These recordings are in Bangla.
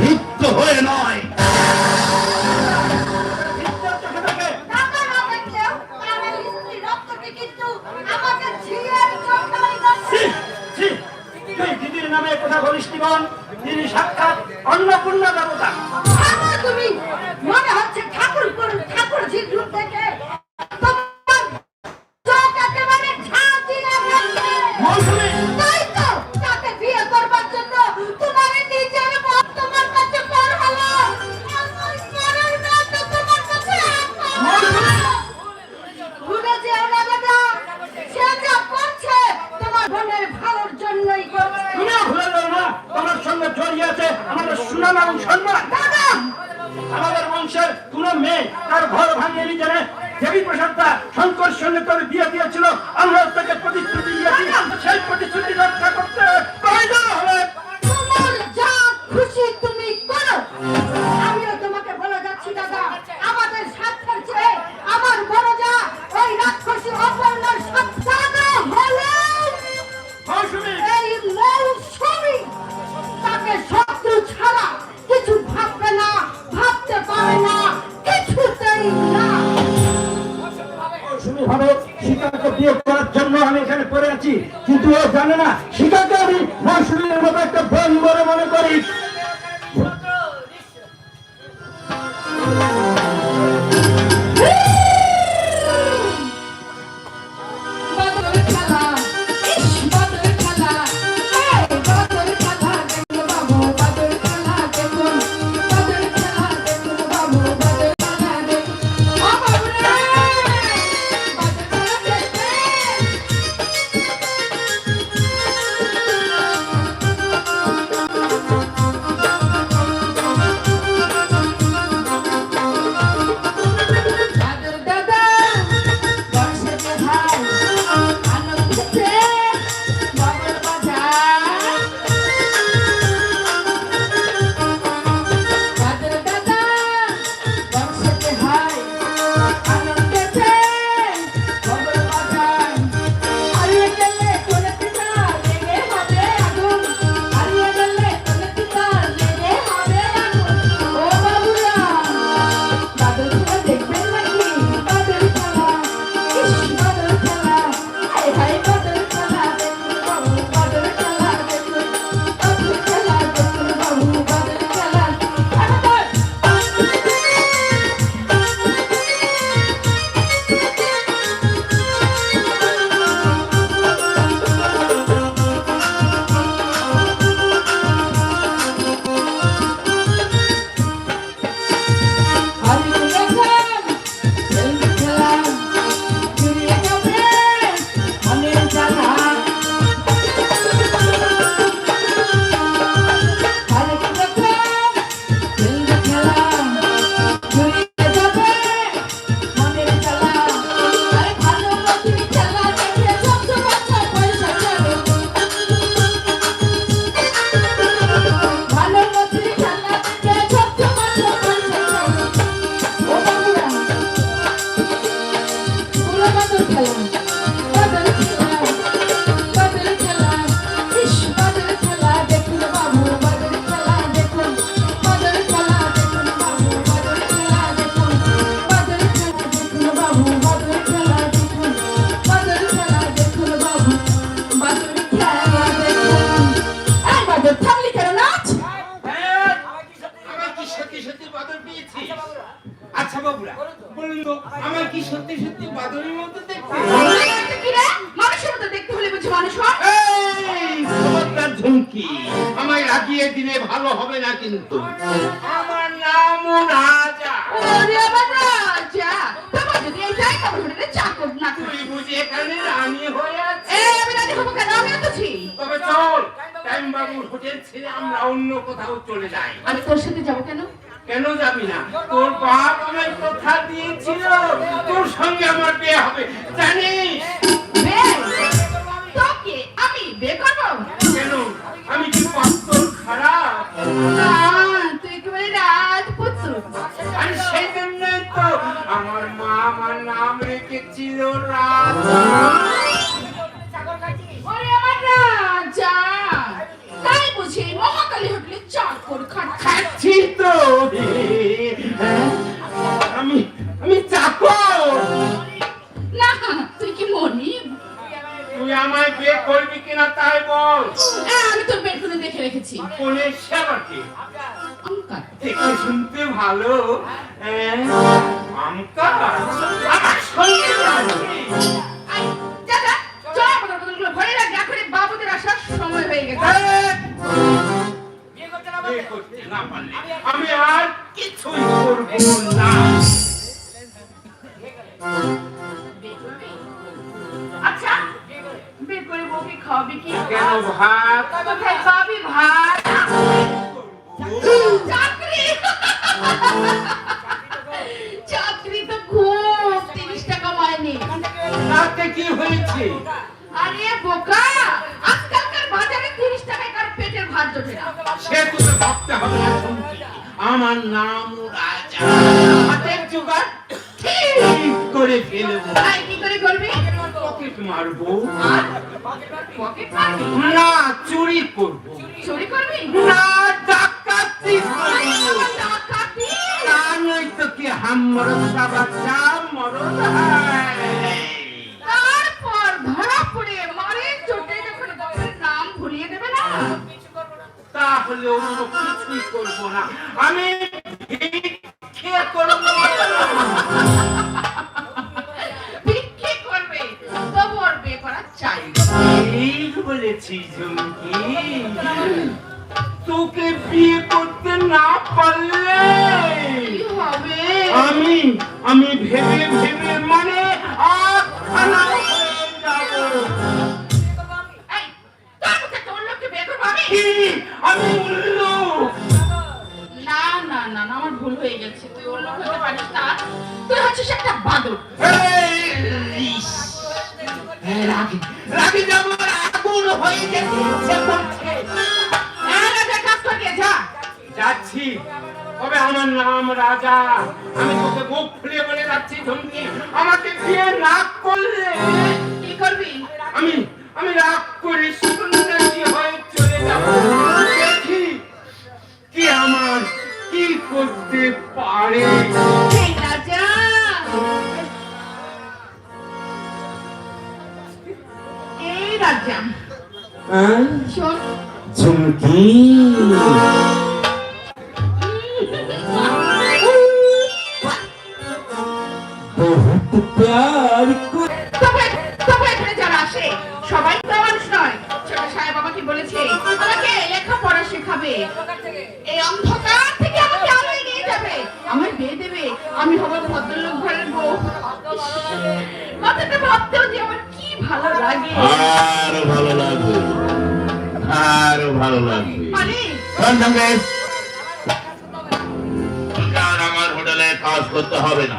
লিপ্ত হয়ে না বাবুর হোটেল ছেড়ে আমরা অন্য কোথাও চলে যাই। আমি তোর সাথে যাব কেন? কেন যাবি না? তোর বাপ আমায় কথা দিয়েছিল। তোর সঙ্গে আমার বিয়ে হবে জানিস? খারাপ? তুই তো আমার মা আমার নাম রেখেছিল রাজা। দেখে রেখেছি। দেখে শুনতে ভালো আরে বোকা। আজকালকার বাজারে তিরিশ টাকায় কার পেটের ভাত জোটে না। সে তোকে ভাবতে হবে না। আমার নাম রাজা। হাতের জোগাড়। ঠিক করে ফেলব? তাই কি করে করবি? পকেট মারবো। না চুরি করব। চুরি করবি? না ডাকাতি ডাকাতি! তা নয়তো কি হামরসা বাচ্চা মরদ হয় ভুলিয়ে দেবে না? তাহলে অন্য কিছুই করব না। আমি বলেছি তোকে বিয়ে করতে না পারলে আমি উল্লু না না না না আমার ভুল হয়ে গেছে। তুই লোক হতে পারিস না। তুই হচ্ছিস একটা বাদর। রাগি। রাগি যেমন আগুন হয়ে কাজ করবি যা। যাচ্ছি। তবে আমার নাম রাজা। আমি তোকে মুখ খুলে বলে যাচ্ছি ঝুমকি আমাকে বিয়ে না করলে কি করবি? আমি আমি রাগ করে করতে পারে। এই রাজা! রাজা। শোন। ঝুমকি? ভালো লাগবে। আমার হোটেলে কাজ করতে হবে না?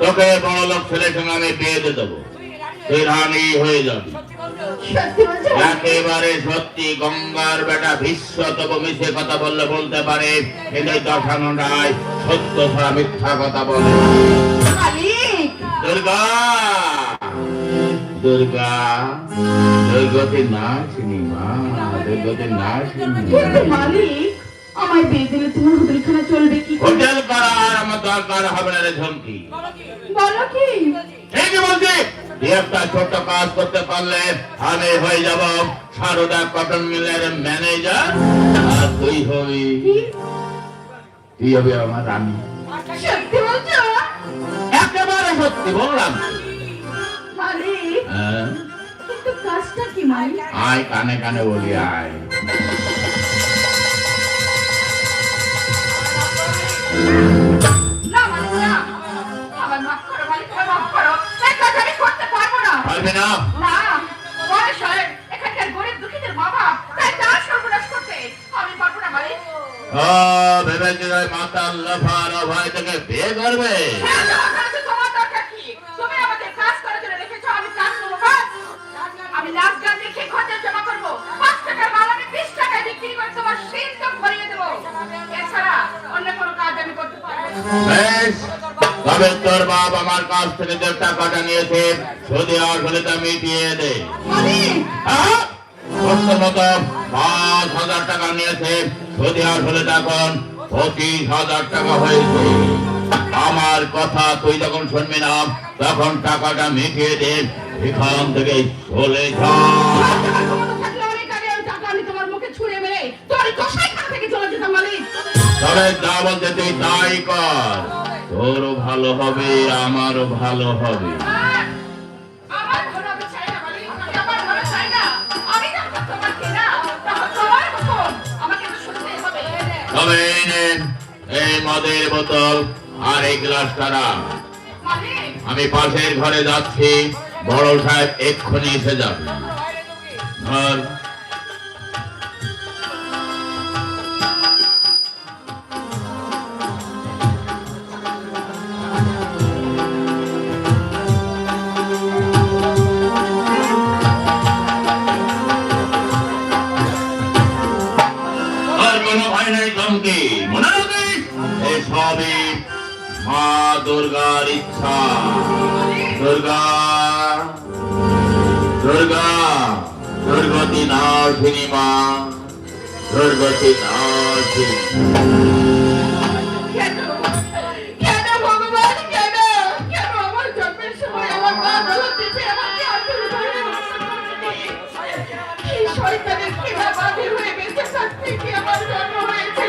তোকে বড় লোক ছেলের সঙ্গে আমি বিয়ে দিয়ে দেবো। তুই রানী হয়ে যাবি। একেবারে সত্যি গঙ্গার বেটা বিশ্ব তবু মিশে কথা বললে বলতে পারে। কিন্তু দশানো নাই সত্য ছাড়া মিথ্যা কথা বলে। দুর্গা! দুর্গা দুর্গতি না চিনি মা দুর্গতি না চিনি কিন্তু মালিক আমায় বিয়ে দিলে তোমার হোটেলখানা চলবে কি হোটেল করার আমার দরকার হবে না রে ঝুমকি। বলো কি? ঠিকই বলছি। একটা ছোট্ট কাজ করতে পারলে আমি হয়ে যাব সারদা কটন মিলের ম্যানেজার। আর তুই হবি? তুই হবি আমার রানী। সত্যি বলছো? একেবারে সত্যি বললাম। হ্যাঁ? কিন্তু কাজটা কি মালিক? আয় কানে কানে বলি আয়। না মালিক না আমার মাফ করো মালিক আমায় মাফ করো। এই কাজ আমি করতে পারব না। পারবি না। না বয়স হয় এখানকার গরিব দুঃখীদের মা তাই তার সর্বনাশ করতে আমি পারব না মালিক। ও ভেবেছিল মাতা লফার ভয় থেকে বিয়ে করবে। তবে তোর বাপ আমার কাছ থেকে টাকাটা নিয়েছে। যদি আসলে তা মিটিয়ে দে। হ্যাঁ? পাঁচ হাজার টাকা নিয়েছে। যদি আসলে তখন পঁচিশ হাজার টাকা হয়েছে। আমার কথা তুই যখন শুনবি না তখন টাকাটা মিটিয়ে দে। এখান থেকে চলে যা টাকার ক্ষমতা থাকলে অনেক আগে ওই টাকা আমি তোমার মুখে ছুঁড়ে মেরে তোর এই কসাইখানা থেকে চলে যেতাম মালিক তবে যা বলতে তুই তাই কর। তোরও ভালো হবে আমারও ভালো হবে। আমার আমার তবে এই মদের বোতল আর এই গ্লাসটা রাখ আমি পাশের ঘরে যাচ্ছি বড় সাহেব এক্ষুনি এসে যাবে। ধর হয়ে থাকতে কি আমার জন্ম হয়েছিল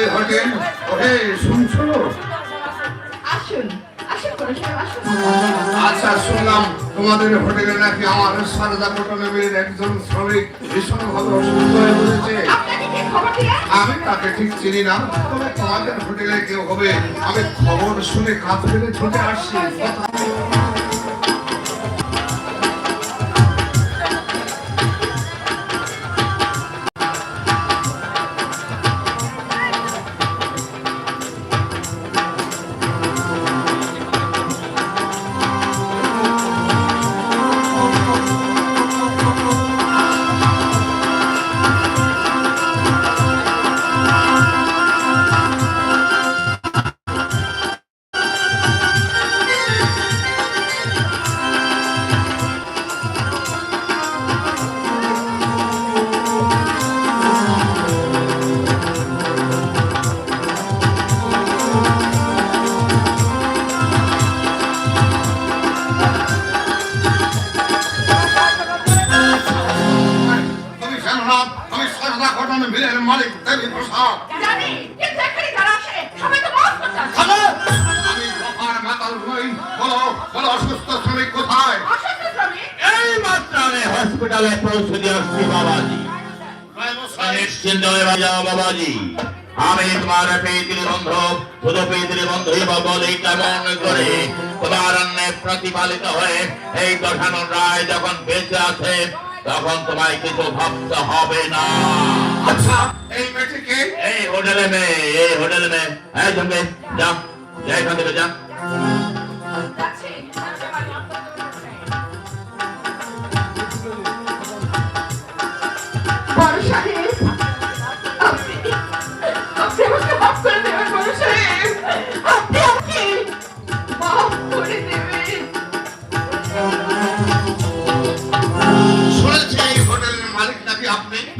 মহাকালী হোটেল ওহে শুনছো? আসুন আচ্ছা শুনলাম তোমাদের হোটেলে নাকি আমার সারদা পটলের একজন শ্রমিক ভীষণভাবে অসুস্থ হয়ে দিয়ে? আমি তাকে ঠিক চিনি না তবে তোমাদের হোটেলে কেউ হবে। আমি খবর শুনে কাজ ফেলে ছুটে আসছি। আমি সারদা কটন মিলের মালিক দেবী প্রসাদ। জানি কিন্তু এখানে যারা আসে সবাই তো মত করতে আসে আমি দফার মাতাল নই বলো বলো অসুস্থ শ্রমিক কোথায়? অসুস্থ শ্রমিক? এই মাত্র আমি হসপিটালে পৌঁছে দিয়ে আসছি বাবাজি। নিশ্চিন্ত হয়ে যাও বাবাজি। আমি তোমার পেয়েছিলি বন্ধ শুধু পেয়েছিলি বন্ধুই বা কেমন করে তোমার অন্যে প্রতিপালিত হয়ে এই দশানন রায় যখন বেঁচে আছে তখন তোমায় কিছু ভাবতে হবে না। আচ্ছা এই মেয়েটিকে এই হোটেলে মেয়ে এই হোটেলে মেয়ে। এই জমবে যা যা এখান থেকে যা।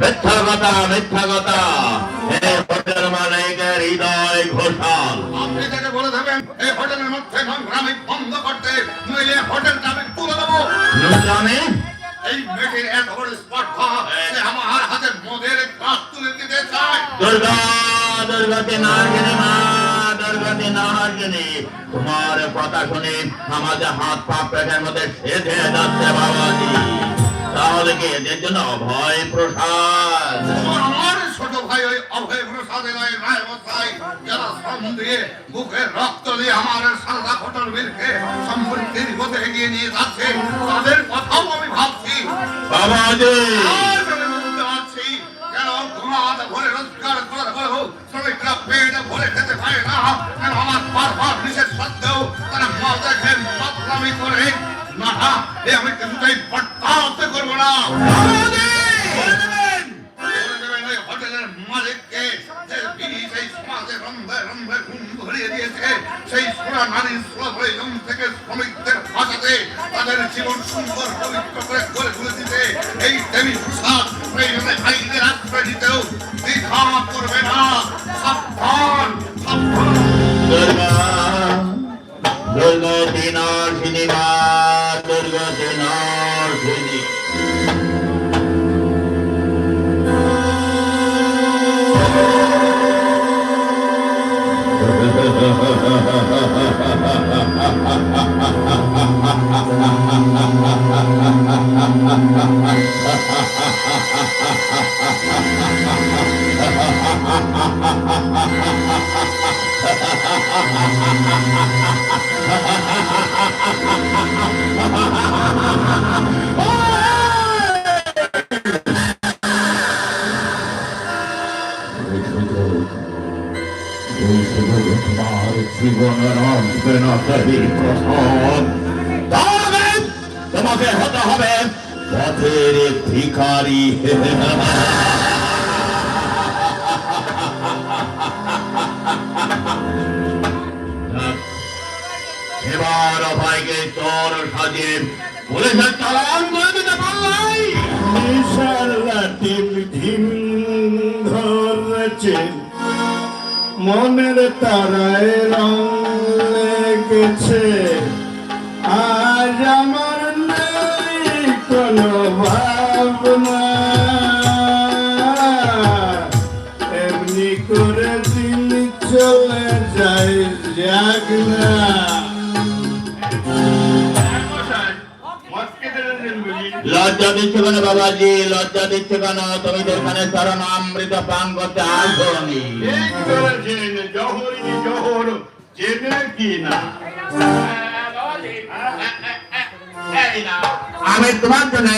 মিথ্যা কথা মিথ্যা কথা এই হোটেল মালিকের হৃদয় ঘোষাল। আপনি তাকে বলে দেবেন এই হোটেলের মধ্যে নোংরামি বন্ধ করতে নইলে হোটেলটা আমি তুলে দেবো। জানে এই মেয়েটির এত বড় স্পর্ধা সে আমার হাতে মদের কাজ তুলে দিতে চায়। দুর্গা দুর্গতি নার্গিনী মা দুর্গতি নার্গিনী তোমার কথা শুনে আমাদের হাত পা পেটের মধ্যে সেধে যাচ্ছে বাবাজি। তাহলে কি এদের জন্য অভয় প্রসাদ? আমার ছোট ভাই ওই অভয় প্রসাদের ওই রায় মশাই যারা শ্রম দিয়ে বুকের রক্ত দিয়ে আমার সারদা হোটেল মিলকে সম্পত্তির পথে এগিয়ে নিয়ে যাচ্ছে তাদের কথাও আমি ভাবছি। বাবাজি! আজ আমি বুঝতে পারছি কেন ঘুমাতে রোজগার করার পরেও শ্রমিকরা পেটে ভরে খেতে পারে না। কেন আমার বারবার নিষেধ সত্ত্বেও তারা মজা খেয়ে করে দিয়েছে সেই সোনা নারীর থেকে শ্রমিকদের বাঁচাতে তাদের জীবন সুন্দর পবিত্র করে গড়ে তুলেছে। জীবনের আসবে না দেবী প্রসাদ তবে তোমাকে হতে হবে পথের ভিখারি। এবার ভাইকে চোর সাজিয়ে পুলিশের চালান করে দিতে পারলাই। ঢিম ধরেছে। মনের তারায় রং লেগেছে আজ আমার নেই কোনো ভাবনা। এমনি করে দিন চলে যায় যাক না লজ্জা দিচ্ছে কেন বাবাজি? লজ্জা দিচ্ছে কেন? তুমি তো এখানে চরণ অমৃত পান করতে আসনি আমি তোমার জন্য